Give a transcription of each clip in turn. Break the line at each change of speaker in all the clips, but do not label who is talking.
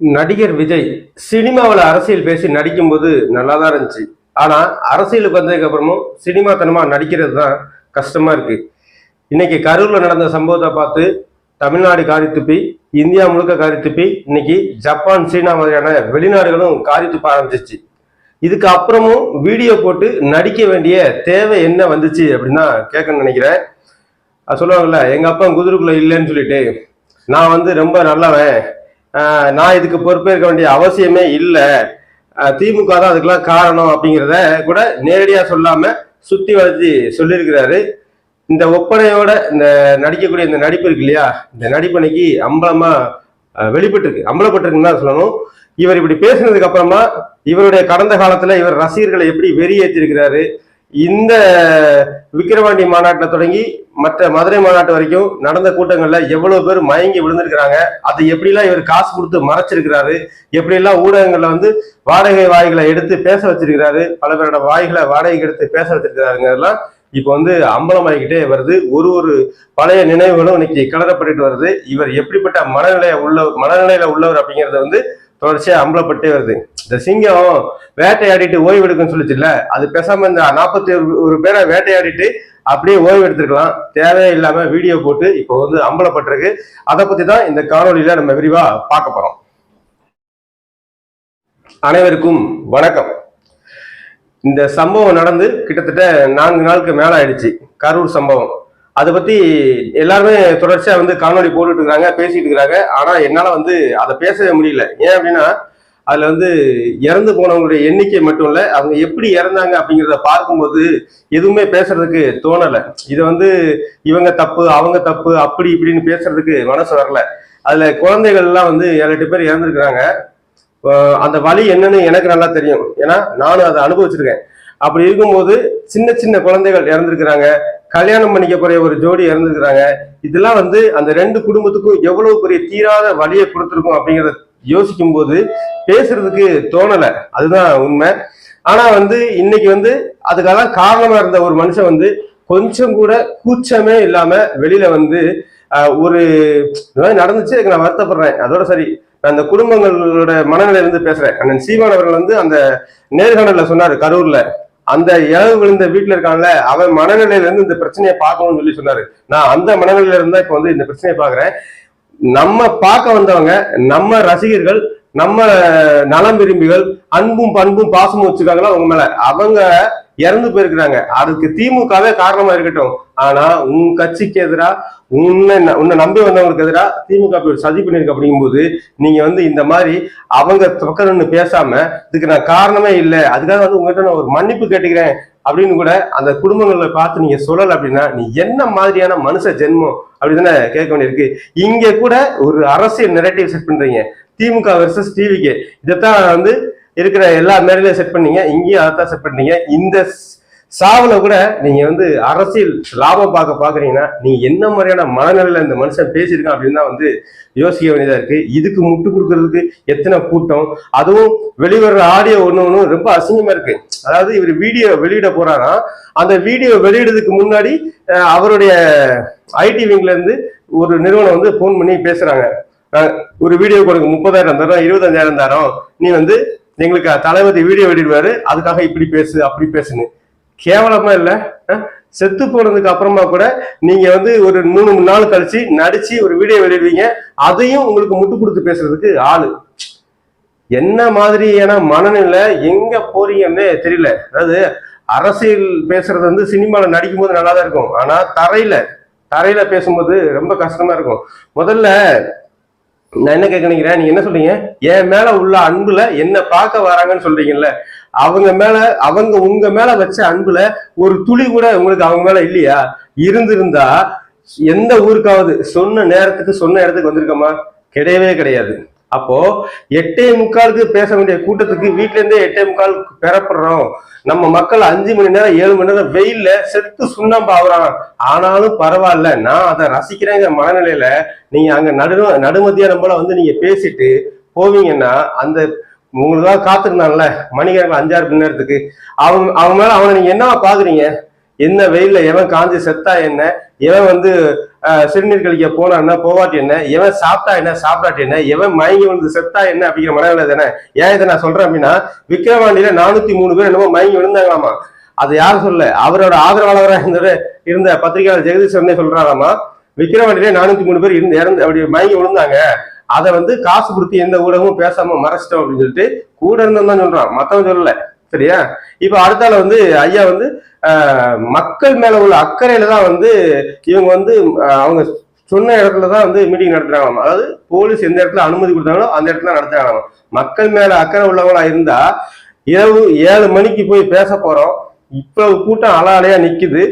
நடிகர் விஜய் சினிமாவில் அரசியல் பேசி நடிக்கும்போது நல்லா தான் இருந்துச்சு. ஆனால் அரசியலுக்கு வந்ததுக்கப்புறமும் சினிமாத்தனமாக சினிமா நடிக்கிறது தான் கஷ்டமாக இருக்குது இன்னைக்கு கரூரில் நடந்த சம்பவத்தை பார்த்து தமிழ்நாடு காரி துப்பி இந்தியா முழுக்க காரி துப்பி இன்னைக்கு ஜப்பான் சீனா மாதிரியான வெளிநாடுகளும் காரி துப்ப ஆரம்பிச்சிச்சு. இதுக்கு அப்புறமும் வீடியோ போட்டு நடிக்க வேண்டிய தேவை என்ன வந்துச்சு அப்படின்னா கேட்க நினைக்கிறேன். அது சொல்லுவாங்கல்ல எங்கள் அப்பா குதிரைக்குள்ளே இல்லைன்னு சொல்லிட்டு நான் வந்து ரொம்ப நல்லவன் நான் இதுக்கு பொறுப்பேற்க வேண்டிய அவசியமே இல்லை. திமுக தான் அதுக்கெல்லாம் காரணம் அப்படிங்கிறத கூட நேரடியாக சொல்லாம சுத்தி வளைச்சு சொல்லியிருக்கிறாரு. இந்த ஒப்பனையோட இந்த நடிக்கக்கூடிய இந்த நடிப்பு இருக்கு இல்லையா? இந்த நடிப்பனைக்கு அம்பலமா வெளிப்பட்டுருக்கு வெளிப்பட்டிருக்கு. அம்பலப்பட்டிருக்குன்னு தான் சொல்லணும். இவர் இப்படி பேசினதுக்கு அப்புறமா இவருடைய கடந்த காலத்துல இவர் ரசிகர்களை எப்படி வெறியேற்றிருக்கிறாரு இந்த விக்கிரவாண்டி மாநாட்டில் தொடங்கி மற்ற மதுரை மாநாட்டு வரைக்கும் நடந்த கூட்டங்களில் எவ்வளோ பேர் மயங்கி விழுந்திருக்கிறாங்க அதை எப்படிலாம் இவர் காசு கொடுத்து மறைச்சிருக்கிறாரு எப்படியெல்லாம் ஊடகங்களில் வந்து வாடகை வாய்களை எடுத்து பேச வச்சிருக்கிறாரு பல பேரோட வாய்களை வாடகைக்கு எடுத்து பேச வச்சிருக்கிறாருங்கிறதெல்லாம் இப்போ வந்து அம்பலமாகிக்கிட்டே வருது. ஒரு ஒரு பழைய நினைவுகளும் இன்னைக்கு கலரப்பட்டு வருது. இவர் எப்படிப்பட்ட மனநிலையை உள்ள மனநிலையில உள்ளவர் அப்படிங்கிறத வந்து தொடர்ச்சியா அம்பலப்பட்டே வருது. இந்த சிங்கம் வேட்டையாடிட்டு ஓய்வு எடுக்குன்னு சொல்லிச்சுல்ல அது பேசாம இந்த நாற்பத்தி ஒரு பேரை வேட்டையாடிட்டு அப்படியே ஓய்வு எடுத்துருக்கலாம் தேவையே இல்லாம வீடியோ போட்டு இப்போ வந்து அம்பலப்பட்டிருக்கு. அதை பத்தி தான் இந்த காணொலியில நம்ம விரிவா பார்க்க போறோம். அனைவருக்கும் வணக்கம். இந்த சம்பவம் நடந்து கிட்டத்தட்ட நான்கு நாளுக்கு மேல ஆயிடுச்சு கரூர் சம்பவம். அதை பத்தி எல்லாருமே தொடர்ச்சியா வந்து காணொலி போட்டுட்டு இருக்காங்க பேசிட்டு இருக்கிறாங்க. ஆனா என்னால வந்து அதை பேசவே முடியல. ஏன் அப்படின்னா அதுல வந்து இறந்து போனவங்களுடைய எண்ணிக்கை மட்டும் இல்ல அவங்க எப்படி இறந்தாங்க அப்படிங்கிறத பார்க்கும்போது எதுவுமே பேசுறதுக்கு தோணல. இதை வந்து இவங்க தப்பு அவங்க தப்பு அப்படி இப்படின்னு பேசுறதுக்கு மனசு வரல. அதுல குழந்தைகள் எல்லாம் வந்து ஏழு எட்டு பேர் இறந்துருக்குறாங்க. அந்த வழி என்னன்னு எனக்கு நல்லா தெரியும். ஏன்னா நானும் அதை அனுபவிச்சிருக்கேன். அப்படி இருக்கும்போது சின்ன சின்ன குழந்தைகள் இறந்துருக்குறாங்க. கல்யாணம் பண்ணிக்க போற ஒரு ஜோடி இறந்துருக்கிறாங்க. இதெல்லாம் வந்து அந்த ரெண்டு குடும்பத்துக்கும் எவ்வளவு பெரிய தீராத வழியை கொடுத்துருக்கும் அப்படிங்கிறத யோசிக்கும் போது பேசுறதுக்கு தோணல. அதுதான் உண்மை. ஆனா வந்து இன்னைக்கு வந்து அதுக்கெல்லாம் காரணமா இருந்த ஒரு மனுஷன் வந்து கொஞ்சம் கூட கூச்சமே இல்லாம வெளியில வந்து ஒரு மாதிரி நடந்துச்சு எனக்கு நான் வருத்தப்படுறேன். அதோட சரி நான் அந்த குடும்பங்களோட மனநிலையிலிருந்து பேசுறேன். அண்ணன் சீமான் அவர்கள் வந்து அந்த நேர்காணல சொன்னாரு கரூர்ல. அந்த இழவு விழுந்த வீட்டுல இருக்கான்ல அவன் மனநிலையில இருந்து இந்த பிரச்சனையை பார்க்கணும்னு சொல்லி சொன்னாரு. நான் அந்த மனநிலையில இருந்தா இப்ப வந்து இந்த பிரச்சனையை பாக்குறேன் நம்ம பார்க்க வந்தவங்க நம்ம ரசிகர்கள் நம்ம நலம் விரும்பிகள் அன்பும் பண்பும் பாசமும் வச்சுக்காங்களா அவங்க மேல? அவங்க இறந்து போயிருக்கிறாங்க. அதுக்கு திமுகவே காரணமா இருக்கட்டும். ஆனா உன் கட்சிக்கு எதிரா உன்னை உன்னை நம்பி வந்தவங்களுக்கு எதிரா திமுக இப்படி ஒரு சதி பண்ணிருக்கு அப்படிங்கும்போது நீங்க வந்து இந்த மாதிரி அவங்க பக்கம் பேசாம இதுக்கு நான் காரணமே இல்லை. அதுக்காக வந்து உங்ககிட்ட நான் ஒரு மன்னிப்பு கேட்டுக்கிறேன் அப்படின்னு கூட அந்த குடும்பங்களை பார்த்து நீங்க சொல்லல அப்படின்னா நீ என்ன மாதிரியான மனுஷ ஜென்மம் அப்படிதானே கேட்க வேண்டியிருக்கு. இங்க கூட ஒரு அரசியல் நெரட்டிவ் செட் பண்றீங்க. திமுக வெர்சஸ் டிவிக்கு இதைத்தான் வந்து இருக்கிற எல்லா மேடையிலும் செட் பண்ணீங்க இங்கேயும் அதைத்தான் செட் பண்ணீங்க இந்த ஸ்- சாவுல கூட நீங்க வந்து அரசியல் லாபம் பார்க்க பாக்குறீங்கன்னா நீங்க என்ன மாதிரியான மனநிலையில இந்த மனுஷன் பேசியிருக்கான் அப்படின்னு தான் வந்து யோசிக்க வேண்டியதா இருக்கு. இதுக்கு முட்டு கொடுக்கறதுக்கு எத்தனை கூட்டம்? அதுவும் வெளிவர ஆடியோ ஒன்று ஒன்றும் ரொம்ப அசிங்கமா இருக்கு. அதாவது இவர் வீடியோ வெளியிட போறாராம் அந்த வீடியோ வெளியிடுறதுக்கு முன்னாடி அவருடைய ஐடி விங்ல இருந்து ஒரு நிறுவனம் வந்து ஃபோன் பண்ணி பேசுறாங்க. ஒரு வீடியோ கொடுங்க முப்பதாயிரம் தரோம் இருபத்தஞ்சாயிரம் தரோம் நீ வந்து எங்களுக்கு தளபதி வீடியோ வெளியிடுவாரு. அதுக்காக இப்படி பேசு அப்படி பேசுன்னு. கேவலமா இல்ல. செத்து போனதுக்கு அப்புறமா கூட நீங்க வந்து ஒரு மூணு மூணு நாள் கழிச்சு நடிச்சு ஒரு வீடியோ வெளியிடுவீங்க. அதையும் உங்களுக்கு முட்டு கொடுத்து பேசுறதுக்கு ஆளு. என்ன மாதிரியான மனநிலை எங்க போறீங்கன்னே தெரியல. அதாவது அரசியல் பேசுறது வந்து சினிமால நடிக்கும் போது நல்லா தான் இருக்கும். ஆனா தரையில தரையில பேசும்போது ரொம்ப கஷ்டமா இருக்கும். முதல்ல நான் என்ன கேட்க நினைக்கிறேன்? நீங்க என்ன சொல்றீங்க? என் மேல உள்ள அன்புல என்ன பார்க்க வராங்கன்னு சொல்றீங்கல்ல அவங்க மேல அவங்க உங்க மேல வச்ச அன்புல ஒரு துளி கூட உங்களுக்கு அவங்க மேல இல்லையா? இருந்திருந்தா எந்த ஊருக்காவது சொன்ன நேரத்துக்கு சொன்ன இடத்துக்கு வந்திருக்கோமா? கிடையவே கிடையாது. அப்போ எட்டே முக்காலுக்கு பேச வேண்டிய கூட்டத்துக்கு வீட்ல இருந்தே எட்டே முக்கால் பெறப்படுறோம். நம்ம மக்கள் அஞ்சு மணி நேரம் ஏழு மணி நேரம் வெயில்ல செத்து சுண்ணாம்பு ஆகுறான் ஆனாலும் பரவாயில்ல நான் அதை ரசிக்கிறேங்கிற மனநிலையில நீங்க அங்க நடு நடுமத்தியானம் போல வந்து நீங்க பேசிட்டு போவீங்கன்னா அந்த உங்களுக்காக காத்திருந்தான்ல மணிக்கணக்கில் அஞ்சாறு மணி நேரத்துக்கு. அவன் அவன் மேல அவனை நீங்க என்னவா பாக்குறீங்க? என்ன வெயில்ல எவன் காஞ்சி செத்தா என்ன? எவன் வந்து சிறுநீர் கழிக்க போனா என்ன? போவாட்டி என்ன? எவன் சாப்பிட்டா என்ன? சாப்பிடாட்டி என்ன? எவன் மயங்கி வந்து செத்தா என்ன? அப்படிங்கிற மனநிலை தானே? ஏன் இதை நான் சொல்றேன் அப்படின்னா விக்கிரவாண்டியில நானூத்தி மூணு பேர் என்னமோ மயங்கி விழுந்தாங்களாமா? அது யாரும் சொல்ல அவரோட ஆதரவாளராக இருந்த இருந்த பத்திரிகையாளர் ஜெகதீஸ்வரனே சொல்றாராமா? விக்கிரவாண்டியிலே நானூத்தி மூணு பேர் இருந்து இறந்து அப்படி மயங்கி விழுந்தாங்க. அதை வந்து காசு கொடுத்து எந்த ஊடகமும் பேசாம மறைச்சிட்டோம் அப்படின்னு சொல்லிட்டு கூட இருந்தோம் தான் சொல்றான். மத்தவன் சொல்லல. சரியா? இப்போ அடுத்தால வந்து ஐயா வந்து மக்கள் மேல உள்ள அக்கறையில தான் வந்து இவங்க வந்து அவங்க சொன்ன இடத்துல தான் வந்து மீட்டிங் நடத்துறாங்க அதாவது போலீஸ் எந்த இடத்துல அனுமதி கொடுத்தாங்களோ அந்த இடத்துல நடத்துறாங்க மக்கள் மேல அக்கறை உள்ளவங்களா இருந்தா இரவு ஏழு மணிக்கு போய் பேச போறோம். இவ்வளவு கூட்டம் அலாலையா நிக்குது.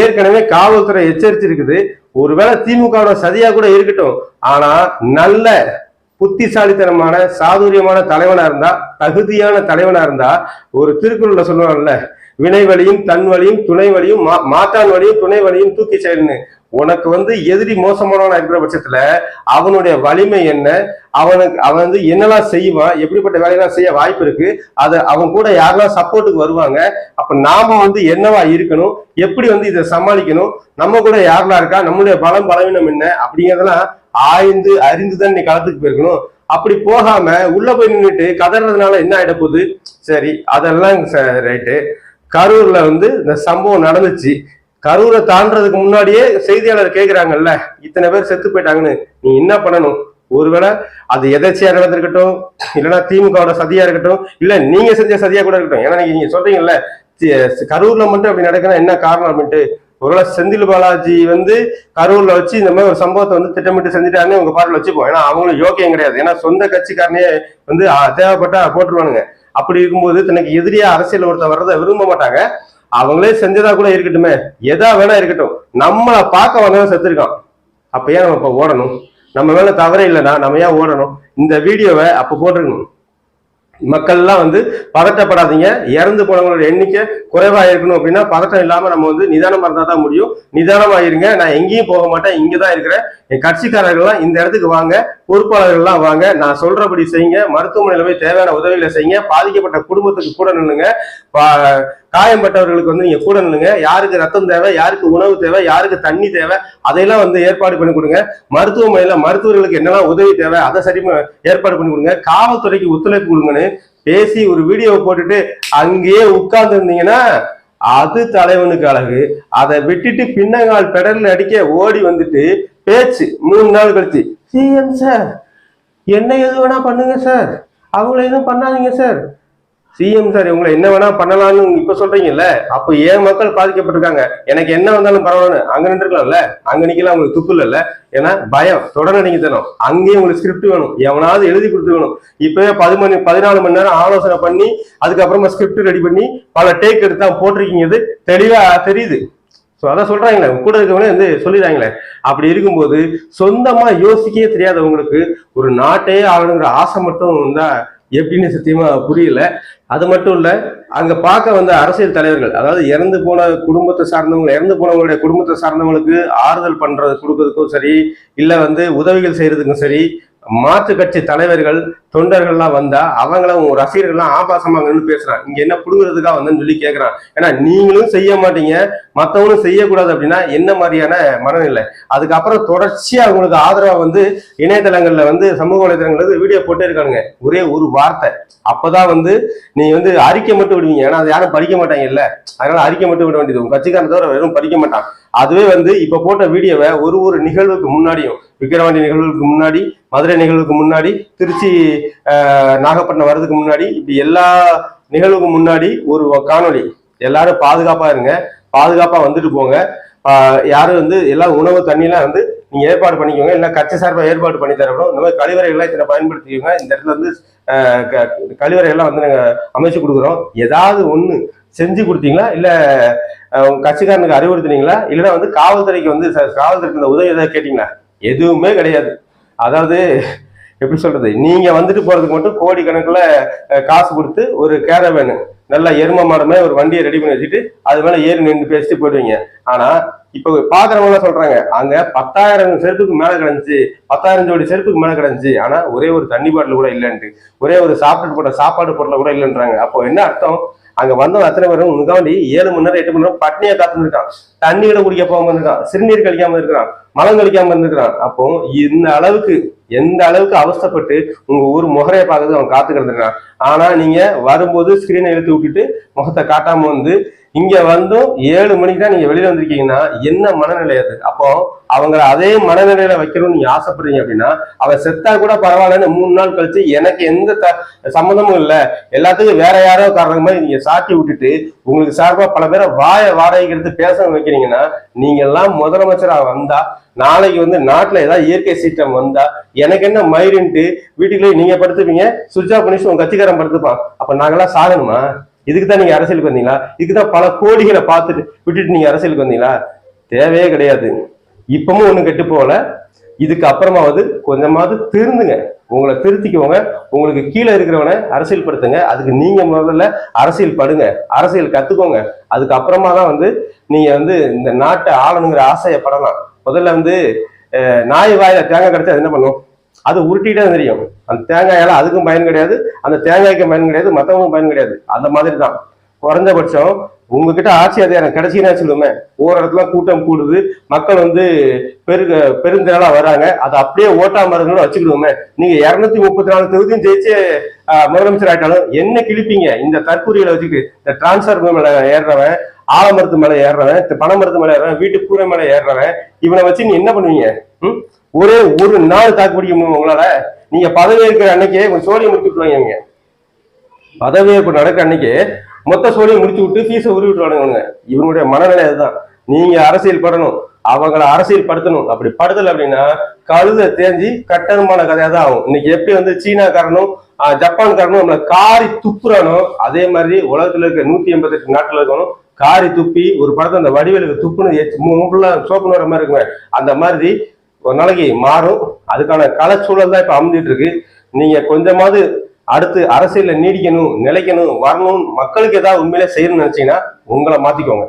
ஏற்கனவே காவல்துறை எச்சரிச்சிருக்குது. ஒருவேளை திமுகவோட சதியா கூட இருக்கட்டும். ஆனா நல்ல புத்திசாலித்தனமான சாதுரியமான தலைவனா இருந்தா தகுதியான தலைவனா இருந்தா ஒரு திருக்குறள்ல சொல்லுவாங்கல்ல வினை வழியும் தன் வழியும் துணை வழியும் மா- வழியும் துணை வழியும் தூக்கி செயல்னு. உனக்கு வந்து எதிரி மோசமானவனா இருக்கிற பட்சத்துல அவனுடைய வலிமை என்ன? அவனுக்கு அவன் வந்து என்னெல்லாம் செய்வான்? எப்படிப்பட்ட வேலையெல்லாம் செய்ய வாய்ப்பு இருக்கு? அது அவன் கூட யாரெல்லாம் சப்போர்ட்டுக்கு வருவாங்க? அப்ப நாம வந்து என்னவா இருக்கணும்? எப்படி வந்து இதை சமாளிக்கணும்? நம்ம கூட யாரெல்லாம் இருக்கா? நம்மளுடைய பலம் பலவீனம் என்ன? அப்படிங்கிறதெல்லாம் ஆய்ந்து அறிந்து தான் நீ களத்துக்கு போயிருக்கணும். அப்படி போகாம உள்ள போய் நின்றுட்டு கதறதுனால என்ன ஆயிட போகுது? சரி அதெல்லாம் ரைட்டு கரூர்ல வந்து இந்த சம்பவம் நடந்துச்சு. கரூரை தாண்டதுக்கு முன்னாடியே செய்தியாளர் கேட்கிறாங்கல்ல இத்தனை பேர் செத்து போயிட்டாங்கன்னு. நீ என்ன பண்ணணும்? ஒருவேளை அது எதர்ச்சியா நடந்திருக்கட்டும் இல்லைன்னா திமுகவோட சதியா இருக்கட்டும் இல்ல நீங்க செஞ்ச சதியா கூட இருக்கட்டும். ஏன்னா நீங்க சொல்றீங்கல்ல கரூர்ல மட்டும் அப்படி நடக்கணும் என்ன காரணம் அப்படின்ட்டு. ஒருவேளை செந்தில் பாலாஜி வந்து கரூர்ல வச்சு இந்த மாதிரி ஒரு சம்பவத்தை வந்து திட்டமிட்டு செஞ்சுட்டாருன்னு உங்க பார்வையில் வச்சுப்போம். ஏன்னா அவங்களும் யோக்கியம் கிடையாது. ஏன்னா சொந்த கட்சிக்காரனே வந்து தேவைப்பட்டா போட்டுருவானுங்க. அப்படி இருக்கும்போது தனக்கு எதிரியா அரசியல் ஒருத்தர் வர்றதை விரும்ப மாட்டாங்க. அவங்களே செஞ்சதா கூட இருக்கட்டுமே. எதா வேணா இருக்கட்டும். நம்மளை பார்க்க வந்தவன் செத்துருக்கான். அப்ப ஏன் நம்ம இப்ப ஓடணும்? நம்ம மேல தவறே இல்லைன்னா நம்ம ஏன் ஓடணும்? இந்த வீடியோவை அப்ப போட்டிருக்கணும். மக்கள்லாம் வந்து பதட்டப்படாதீங்க. இறந்து போனவங்களோட எண்ணிக்கை குறைவாக இருக்கணும் அப்படின்னா பதட்டம் இல்லாமல் நம்ம வந்து நிதானமாக இருந்தால் தான் முடியும். நிதானமாக இருங்க. நான் எங்கேயும் போக மாட்டேன். இங்கே தான் இருக்கிறேன். என் கட்சிக்காரர்கள்லாம் இந்த இடத்துக்கு வாங்க. பொறுப்பாளர்கள்லாம் வாங்க. நான் சொல்கிறபடி செய்யுங்க. மருத்துவமனையில் போய் தேவையான உதவிகளை செய்யுங்க. பாதிக்கப்பட்ட குடும்பத்துக்கு கூட நில்லுங்க. பா- காயம்பட்டவர்களுக்கு வந்து நீங்கள் கூட நில்லுங்க. யாருக்கு ரத்தம் தேவை யாருக்கு உணவு தேவை யாருக்கு தண்ணி தேவை அதையெல்லாம் வந்து ஏற்பாடு பண்ணி கொடுங்க. மருத்துவமனையில் மருத்துவர்களுக்கு என்னெல்லாம் உதவி தேவை அதை சரி ஏற்பாடு பண்ணி கொடுங்க. காவல்துறைக்கு ஒத்துழைப்பு கொடுங்கன்னு பேசி ஒரு வீடியோ போட்டுட்டு அங்கேயே உட்கார்ந்து இருந்தீங்கன்னா அது தலைவனுக்கு அழகு. அதை விட்டுட்டு பின்னங்கால் பெடல்ல அடிக்க ஓடி வந்துட்டு பேச்சு மூணு நாள் கழிச்சு சிஎம் சார் என்ன எது வேணா பண்ணுங்க சார். அவங்கள எதுவும் பண்ணாதீங்க சார். சிஎம் சார் இவங்களை என்ன வேணா பண்ணலாம்னு இப்ப சொல்றீங்கல்ல அப்ப ஏன் மக்கள் பாதிக்கப்பட்டிருக்காங்க? எனக்கு என்ன வந்தாலும் பரவாயில்ல அங்க நின்றுக்கலாம்ல? அங்க நிக்கலாம் உங்களுக்கு துப்பு இல்ல ஏன்னா பயம் தொடர்நடிங்கத்தனம் அங்கேயும் உங்களுக்கு ஸ்கிரிப்ட் வேணும். எவனாவது எழுதி கொடுத்து வேணும். இப்பவே பதிமணி பதினாலு மணி நேரம் ஆலோசனை பண்ணி அதுக்கப்புறமா ஸ்கிரிப்ட் ரெடி பண்ணி பல டேக் எடுத்து தான் போட்டிருக்கீங்க தெளிவா தெரியுது. ஸோ அதான் சொல்றாங்களே கூட இருக்கவங்களே வந்து சொல்லிடுறாங்களே. அப்படி இருக்கும்போது சொந்தமா யோசிக்கவே தெரியாதவங்களுக்கு ஒரு நாட்டையே ஆகணுங்கிற ஆசை மட்டும் இருந்தா எப்படின்னு சத்தியமா புரியல. அது மட்டும் இல்ல அங்க பார்க்க வந்த அரசியல் தலைவர்கள் அதாவது இறந்து போன குடும்பத்தை சார்ந்தவங்க இறந்து போனவங்களுடைய குடும்பத்தை சார்ந்தவங்களுக்கு ஆறுதல் பண்றது கொடுக்கறதுக்கும் சரி இல்ல வந்து உதவிகள் செய்யறதுக்கும் சரி மாற்று கட்சி தலைவர்கள் தொண்டர்கள்லாம் வந்தா அவங்கள உங்க ரசிகர்கள்லாம் ஆபாசமாங்கன்னு பேசுறான். இங்க என்ன புடுங்குறதுக்காக வந்தேன்னு சொல்லி கேட்கறான் ஏன்னா நீங்களும் செய்ய மாட்டீங்க மத்தவங்களும் செய்யக்கூடாது அப்படின்னா என்ன மாதிரியான மனநிலை? அதுக்கப்புறம் தொடர்ச்சியா அவங்களுக்கு ஆதரவா வந்து இணையதளங்கள்ல வந்து சமூக வலைதளங்கள்ல வந்து வீடியோ போட்டே இருக்கானுங்க. ஒரே ஒரு வார்த்தை. அப்பதான் வந்து நீ வந்து அறிக்கை மட்டும் விடுவீங்க. ஏன்னா அது யாரும் படிக்க மாட்டாங்க இல்ல. அதனால அறிக்கை மட்டும் விட வேண்டியது. உங்க கட்சிக்காரன் தவிர வெறும் படிக்க மாட்டான். அதுவே வந்து இப்ப போட்ட வீடியோவை ஒரு ஒரு நிகழ்வுக்கு முன்னாடியும் விக்கிரவாண்டி நிகழ்வுக்கு முன்னாடி மதுரை நிகழ்வுக்கு முன்னாடி திருச்சி நாகப்பட்டினம் வர்றதுக்கு முன்னாடி இப்படி எல்லா நிகழ்வுக்கு முன்னாடி ஒரு காணொலி எல்லாரும் பாதுகாப்பா இருங்க. பாதுகாப்பா வந்துட்டு போங்க. யாரும் வந்து எல்லா உணவு தண்ணியெல்லாம் வந்து நீங்க ஏற்பாடு பண்ணிக்கோங்க. இல்லை கட்சி சார்பாக ஏற்பாடு பண்ணி தரப்படும் இந்த மாதிரி கழிவறைகள்லாம் இத்தனை பயன்படுத்திக்கோங்க. இந்த இடத்துல வந்து கழிவறைகள்லாம் க- வந்து நாங்கள் அமைச்சு கொடுக்குறோம். ஏதாவது ஒன்று செஞ்சு கொடுத்தீங்களா? இல்லை உங்க கட்சிக்காரனுக்கு அறிவுறுத்துனீங்களா? இல்லைன்னா வந்து காவல்துறைக்கு வந்து ச- காவல்துறைக்கு இந்த உதவி ஏதாவது கேட்டீங்களா? எதுவுமே கிடையாது. அதாவது எப்படி சொல்றது? நீங்க வந்துட்டு போறதுக்கு மட்டும் கோடி கணக்குல காசு கொடுத்து ஒரு கேரவேனு நல்லா எரும மாடமே ஒரு வண்டியை ரெடி பண்ணி வச்சுட்டு அது மேல ஏறி நின்று பேசிட்டு போயிடுவீங்க. ஆனா இப்ப பாக்குறவங்க சொல்றாங்க அங்க பத்தாயிரம் செருப்புக்கு மேல கிடந்துச்சு பத்தாயிரம் ஜோடி செருப்புக்கு மேல கிடந்துச்சு ஆனா ஒரே ஒரு தண்ணி பாட்டில் கூட இல்லைன்ட்டு ஒரே ஒரு சாப்பிட்டு போட்ட சாப்பாடு பொருளை கூட இல்லைன்றாங்க. அப்போ என்ன அர்த்தம்? அங்க வந்தவன் அத்தனை பேரும் உனக்காண்டி ஏழு மணி நேரம் எட்டு மணி நேரம் பட்னியா காத்துருக்கான் தண்ணீரை குடிக்க போகாம இருக்கான் சிறுநீர் கழிக்காம இருக்கிறான் மலம் கழிக்காம இருந்திருக்கிறான் அப்போ இந்த அளவுக்கு எந்த அளவுக்கு அவஸ்தைப்பட்டு உங்க ஊர் முகரையை பார்க்கறது அவன் காத்து கிடந்திருக்கான் ஆனா நீங்க வரும்போது ஸ்கிரீனை இழுத்து விட்டுட்டு முகத்தை காட்டாம வந்து இங்க வந்தும் ஏழு மணிக்கு தான் நீங்க வெளியில வந்திருக்கீங்கன்னா என்ன மனநிலை அது? அப்போ அவங்கள அதே மனநிலையில வைக்கணும்னு நீங்க ஆசைப்படுறீங்க அப்படின்னா அவன் செத்தா கூட பரவாயில்லன்னு மூணு நாள் கழிச்சு எனக்கு எந்த த சம்மந்தமும் இல்லை. எல்லாத்துக்கும் வேற யாரோ காரணம் மாதிரி நீங்க சாட்டி விட்டுட்டு உங்களுக்கு சார்பா பல பேரை வாய வாடகைக்கு எடுத்து பேச வைக்கிறீங்கன்னா நீங்க எல்லாம் முதலமைச்சரா வந்தா நாளைக்கு வந்து நாட்டுல ஏதாவது இயற்கை சீற்றம் வந்தா எனக்கு என்ன மயிருன்ட்டு வீட்டுக்குள்ளே நீங்க படுத்துப்பீங்க சுவிட்ச் ஆஃப் பண்ணி உங்க கட்சிக்காரன் படுத்துப்பான். அப்ப நாங்கெல்லாம் சாகணுமா? இதுக்கு தான் நீங்க அரசியலுக்கு வந்தீங்களா? இதுக்கு தான் பல கோடிகளை பார்த்துட்டு விட்டுட்டு நீங்க அரசியலுக்கு வந்தீங்களா? தேவையே கிடையாது. இப்பவும் ஒன்றும் கெட்டு போகல. இதுக்கு அப்புறமாவது கொஞ்சமாவது திருந்துங்க. உங்களை திருத்திக்கோங்க. உங்களுக்கு கீழே இருக்கிறவனை அரசியல் படுத்துங்க அதுக்கு நீங்க முதல்ல அரசியல் படுங்க. அரசியல் கத்துக்கோங்க. அதுக்கு அப்புறமா தான் வந்து நீங்க வந்து இந்த நாட்டை ஆளணுங்கிற ஆசையை படலாம். முதல்ல வந்து நாய் வாயில தேங்காய் கிடைச்சா அது என்ன பண்ணும்? அது உருட்டிட்டே தான் தெரியும். அந்த தேங்காயால அதுக்கும் பயன் கிடையாது அந்த தேங்காய்க்கும் பயன் கிடையாது மத்தவங்களுக்கும் பயன் கிடையாது. அந்த மாதிரி தான். குறைஞ்சபட்சம் உங்ககிட்ட ஆட்சி அதிகாரம் கிடைச்சின்னா சொல்லுமே ஒரு இடத்துல கூட்டம் கூடுது மக்கள் வந்து பெரு பெருந்திரளா வராங்க அதை அப்படியே ஓட்டா இருக்கணும் வச்சுக்கிடுவோமே. நீங்க இருநூத்தி முப்பத்தி நாலு தொகுதியும் ஜெயிச்சு முதலமைச்சர் ஆயிட்டாலும் என்ன கிழிப்பீங்க? இந்த தற்கூரிகளை வச்சுக்கிட்டு இந்த டிரான்ஸ்பர் ஏறுறவன் ஆலமரத்து மேலே ஏறுறவன் பனை பனைமரத்து மேலே ஏறுறவன் வீட்டு கூரை மேலே ஏறுறவன் இவனை வச்சு நீ என்ன பண்ணுவீங்க? ம்? ஒரே ஒரு நாள் தாக்கு பிடிக்க முடியும் உங்களால? நீங்க பதவி இருக்கிற அன்னைக்கே கொஞ்சம் சோழியை முடிச்சு விட்டுருவாங்க பதவியேற்பு நடக்க அன்னைக்கு மொத்த சோழியை முடிச்சு விட்டு ஃபீஸை உருவி விட்டுருவானுங்க இவனுடைய மனநிலை அதுதான். நீங்க அரசியல் படணும் அவங்கள அரசியல் படுத்தணும். அப்படி படுத்தல அப்படின்னா கழுத தேஞ்சி கட்டருமான கதையா தான் ஆகும். இன்னைக்கு எப்படி வந்து சீனாக்காரனும் ஜப்பான்காரனும் நம்மளை காரி துப்புறானோ அதே மாதிரி உலகத்துல இருக்க நூத்தி எண்பத்தி எட்டு நாட்டுல இருக்கணும் காரி துப்பி ஒரு படத்தை அந்த வடிவேலுக்கு துப்புன்னு ஃபுல்லாக சோப்பு வர மாதிரி இருக்குங்க அந்த மாதிரி ஒரு நாளைக்கு மாறும். அதுக்கான கலச்சூழல் தான் இப்போ அமைஞ்சிட்டு இருக்கு நீங்க கொஞ்சமாவது அடுத்து அரசியலில் நீடிக்கணும் நிலைக்கணும் வரணும் மக்களுக்கு ஏதாவது உண்மையிலே செய்யணும்னு நினைச்சீங்கன்னா உங்களை மாத்திக்கோங்க.